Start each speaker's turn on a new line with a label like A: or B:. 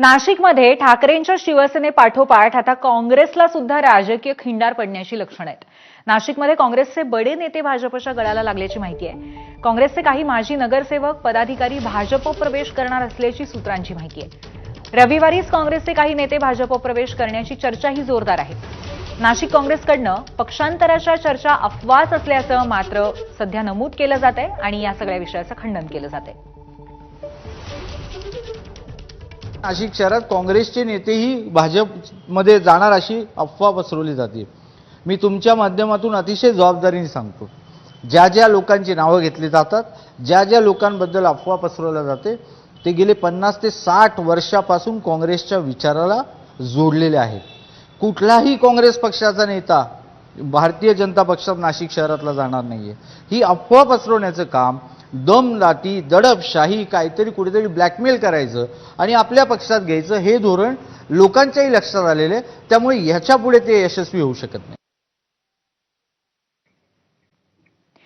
A: नाशिकमध्ये ठाकरेंच्या शिवसेनेपाठोपाठ आता काँग्रेसला सुद्धा राजकीय खिंडार पडण्याची लक्षणं आहेत. नाशिकमध्ये काँग्रेसचे बडे नेते भाजपच्या गळाला लागल्याची माहिती आहे. काँग्रेसचे काही माजी नगरसेवक पदाधिकारी भाजप प्रवेश करणार असल्याची सूत्रांची माहिती आहे. रविवारीच काँग्रेसचे काही नेते भाजप प्रवेश करण्याची चर्चाही जोरदार आहे. नाशिक काँग्रेसकडनं पक्षांतराच्या चर्चा अफवाच असल्याचं मात्र सध्या नमूद केलं जात आहे आणि या सगळ्या विषयाचं खंडन केलं जात आहे
B: नाशिक शहरात काँग्रेसचे नेतेही भाजपमध्ये जाणार अशी अफवा पसरवली जाते. मी तुमच्या माध्यमातून अतिशय जबाबदारीने सांगतो. ज्या ज्या लोकांची नावं घेतली जातात ज्या ज्या लोकांबद्दल अफवा पसरवल्या जाते ते गेले पन्नास ते साठ वर्षापासून काँग्रेसच्या विचाराला जोडलेले आहेत. कुठलाही काँग्रेस पक्षाचा नेता भारतीय जनता पक्षात नाशिक शहरातला जाणार नाहीये. ही अफवा पसरवण्याचं काम दमदाटी दडपशाही काहीतरी कुठेतरी ब्लॅकमेल करायचं आणि आपल्या पक्षात घ्यायचं हे धोरण लोकांच्याही लक्षात आलेलं आहे. त्यामुळे ह्याच्या पुढे ते यशस्वी होऊ शकत नाही.